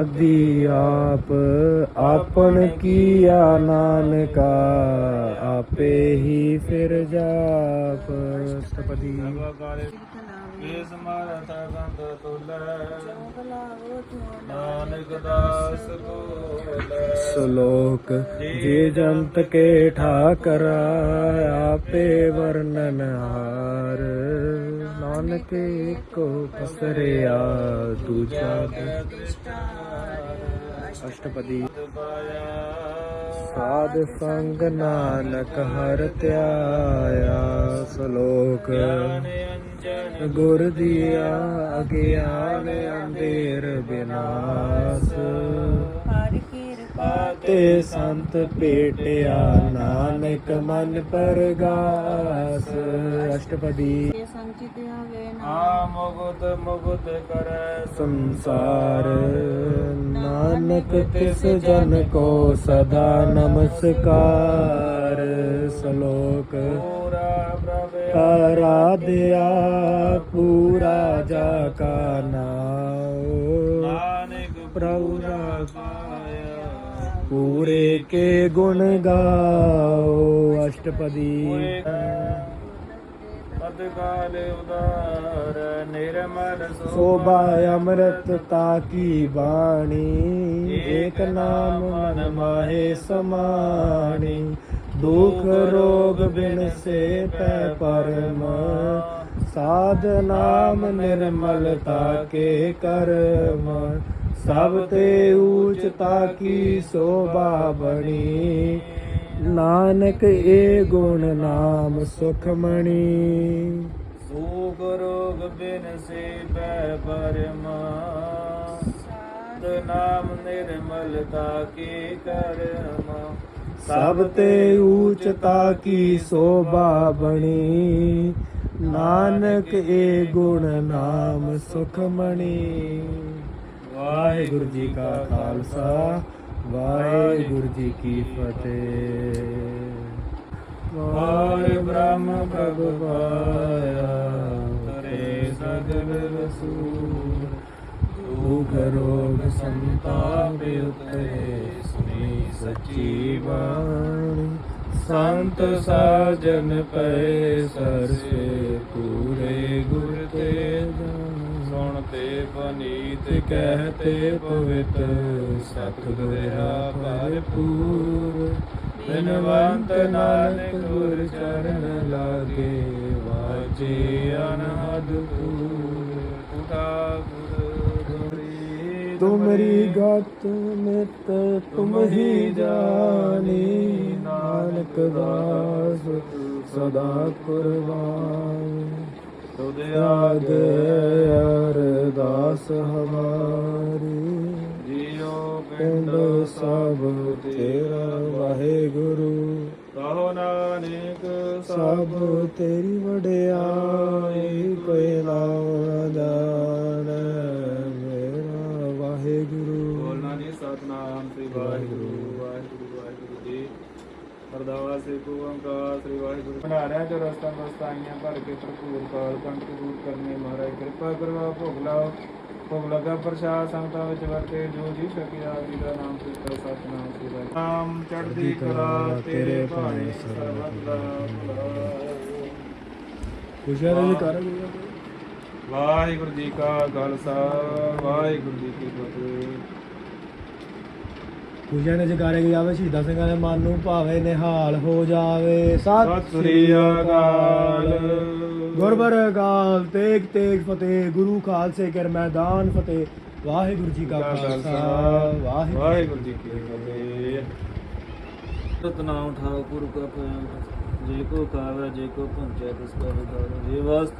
ਅਦੀ ਆਪ ਆਪਨ ਕੀਆ ਨਾਨਕਾ, ਆਪੇ ਹੀ ਫਿਰ ਜਾਪ। ਸਤਪਦੀ। ਸਭਾਕਾਰੇ ਏ ਸਮਰਥ ਗੰਧ ਨਾਨਕ ਦਾਸ ਕੋਲੈ ਸ਼ਲੋਕ, ਜੇ ਜੰਤ ਕੇ ਠਾਕਰਾ, ਆਪੇ ਵਰਨਨ ਹਾਰ। ਨਾਨਕ ਏਕੋ ਪਸਰਿਆ, ਦੂਜਾ ਅਸ਼ਟਪਦੀ। ਸਾਧ ਸੰਗ ਨਾਨਕ ਹਰ ਧਿਆਇਆ, ਸ਼ਲੋਕ। ਅੰਜਨ ਗੁਰ ਦੀਆ ਅਗਿਆਨ ਅੰਧੇਰ ਬਿਨਾਸ਼। ਹਰ ਕਿਰਪਾ ਤੇ ਸੰਤ ਭੇਟਿਆ ਨਾਨਕ ਮਨ ਪਰਗਾਸ। ਅਸ਼ਟਪਦੀ। ਤੇ ਸੰਚਿਤ ਹੋਵੇ ਨਾ। ਆ ਮੁਗਤ ਮੁਗਤ ਕਰੈ ਸੰਸਾਰ। ਨਾਨਕ ਤਿਸ ਜਨ ਕੋ ਸਦਾ ਨਮਸਕਾਰ। ਸ਼ਲੋਕ ਆਰਾਧਿਆ ਪੂਰਾ ਜਾ ਕਾ ਨਾਮ ਨਾਨਕ ਪ੍ਰਭੂ ਪੂਰੇ ਕੇ ਗੁਣ ਗਾਓ ਅਸ਼ਟਪਦੀ। ਅਦਕਾਲ ਉਦਾਰ ਨਿਰਮਲ ਸੋਭਾ ਅੰਮ੍ਰਿਤ ਤਾਕੀ ਬਾਣੀ? ਏਕ ਨਾਮ ਮਨ ਮਾਹੇ ਸਮਾਣੀ। ਦੁਖ ਰੋਗ ਬਿਨ ਸੇ ਪੈ ਪਰਮ। ਸਾਧ ਨਾਮ ਨਿਰਮਲਤਾ ਕੇ ਕਰਮ। ਸਭ ਤੇ ਊਚ ਤਾਕੀ ਸੋਭਾ ਬਣੀ। ਨਾਨਕ ਏ ਗੁਣ ਨਾਮ ਸੁਖਮਣੀ। ਸੂਖ ਰੋਗ ਬਿਨ ਸੇ ਬੈ ਪਰਮਾ। ਸਤ ਨਾਮ ਨਿਰਮਲਤਾ ਕੀ ਕਰਮਾ। ਸਭ ਤੇ ਊਚਤਾ ਕੀ ਸੋਭਾ ਬਣੀ। ਨਾਨਕ ਏ ਗੁਣ ਨਾਮ ਸੁਖਮਣੀ। ਵਾਹਿਗੁਰੂ ਜੀ ਕਾ ਖਾਲਸਾ। ਵਾਹਿਗੁਰੂ ਜੀ ਕੀ ਫਤਿਹ। ਵਾਹਿ ਬ੍ਰਹਮ ਪ੍ਰਭ ਪਾਇਆ ਤਰੇ ਸਗਲ ਰਸੂਲ, ਦੁਖ ਰੋਗ ਸੰਤਾਪ ਉਤਰੇ ਸੁਣੀ ਸੱਚੀ ਬਾਣੀ। ਸੰਤ ਸਾਜਨ ਪਏ, ਸਰਸੇ ਪੂਰੇ ਗੁਰ ਤੇ ਜਾਣ ਸੁਣ ਤੇ ਪਨੀਤ ਕਹਤੇ ਪਵਿੱਤ? ਸਤਿਗੁਰਾ ਭਰਪੂਰ। ਬਿਨਵੰਤ ਨਾਨਕ ਗੁਰ ਚਰਨ ਲਾਗੇ ਵਾਜੇ ਅਨਹਦ ਪੂਰ। ਉਠਾ ਗੁਰ ਤੁਮਰੀ ਗਤ ਨਿਤ ਤੁਮ ਹੀ ਜਾਣੀ। ਨਾਨਕ ਦਾਸ ਸਦਾ ਕੁਰਬਾਨ। ਤੁਧ ਆਗ ਅਰਦਾਸ ਹਮਾਰੀ। ਜੀਓ ਪਿੰਡ ਸਭ ਤੇਰਾ ਵਾਹਿਗੁਰੂ। ਕਹੋ ਨਾਨਕ ਸਭ ਤੇਰੀ ਵਡਿਆਈ ਕੋਈ ਨਾਮ ਦਾਨ ਮੇਰਾ ਵਾਹਿਗੁਰੂ। ਬੋਲਣਾ ਨਹੀਂ ਸਤਨਾਮ ਸ੍ਰੀ ਵਾਹਿਗੁਰੂ ਵਾਹਿਗੁਰੂ ਵਾਹਿਗੁਰੂ ਜੀ। ਅਰਦਾਸ ਸੇ ਓੰਕਾਰ ਸ੍ਰੀ ਵਾਹਿਗੁਰੂ। ਬਣਾ ਰਿਆ ਜੋ ਰਸਤਾ ਬਸਤਾਈਆਂ ਭਰ ਕੇ ਭਰਪੂਰ ਕਾਲ ਕੰਠ ਦੂਰ ਕਰਨੇ ਮਹਾਰਾਜ ਕਿਰਪਾ ਕਰਵਾ ਭੋਗ ਲਾਓ। ਭੋਗ ਲਗਾ ਪ੍ਰਸ਼ਾਦ ਸੰਗਤਾਂ ਵਿੱਚ ਵਰਤੇ ਜੋ ਜੀ ਸਕਿਆ ਜੀ ਦਾ ਨਾਮ ਸਿੱਖਾ ਸਤਨਾਮ ਸ੍ਰੀ ਵਾਹਿਗੁਰੂ ਨਾਮ ਚੜ੍ਹਦੀ ਕਲਾ ਤੇਰੇ ਭਾਣੇ ਸਰਬਤ ਦਾ ਕਰ ਵਾਹਿਗੁਰੂ ਜੀ ਕਾ ਖਾਲਸਾ ਵਾਹਿਗੁਰੂ ਜੀ ਕੀ ਫਤਿਹ। ਖੁਸ਼ੀਆਂ ਨੇ ਜਗਾਰੇ ਜਾਵੇ ਸ਼ਹੀਦਾਂ ਸਿੰਘਾਂ ਦੇ ਮਨ ਨੂੰ ਭਾਵੇ ਨਿਹਾਲ ਹੋ ਜਾਵੇ। ਸਤਿ ਸ੍ਰੀ ਅਕਾਲ। ਗੁਰਬਰ ਅਕਾਲ ਤੇਗ ਤੇਗ ਫਤਿਹ ਗੁਰੂ ਖਾਲਸੇ ਕਰ ਮੈਦਾਨ ਫਤਿਹ। ਵਾਹਿਗੁਰੂ ਜੀ ਕਾ ਖਾਲਸਾ ਵਾਹਿਗੁਰੂ ਜੀ ਕੀ ਫਤਿਹ। ਸਤਨਾਮ ਠਾਕੁਰ ਕਾ ਪ੍ਰੇਮ ਜੇ ਕੋ ਕਾਵੈ ਜੇ ਕੋ ਪੰਚੈ ਤਿਸ ਕਾ ਵਿਦਾਰ ਜੇ ਵਾਸ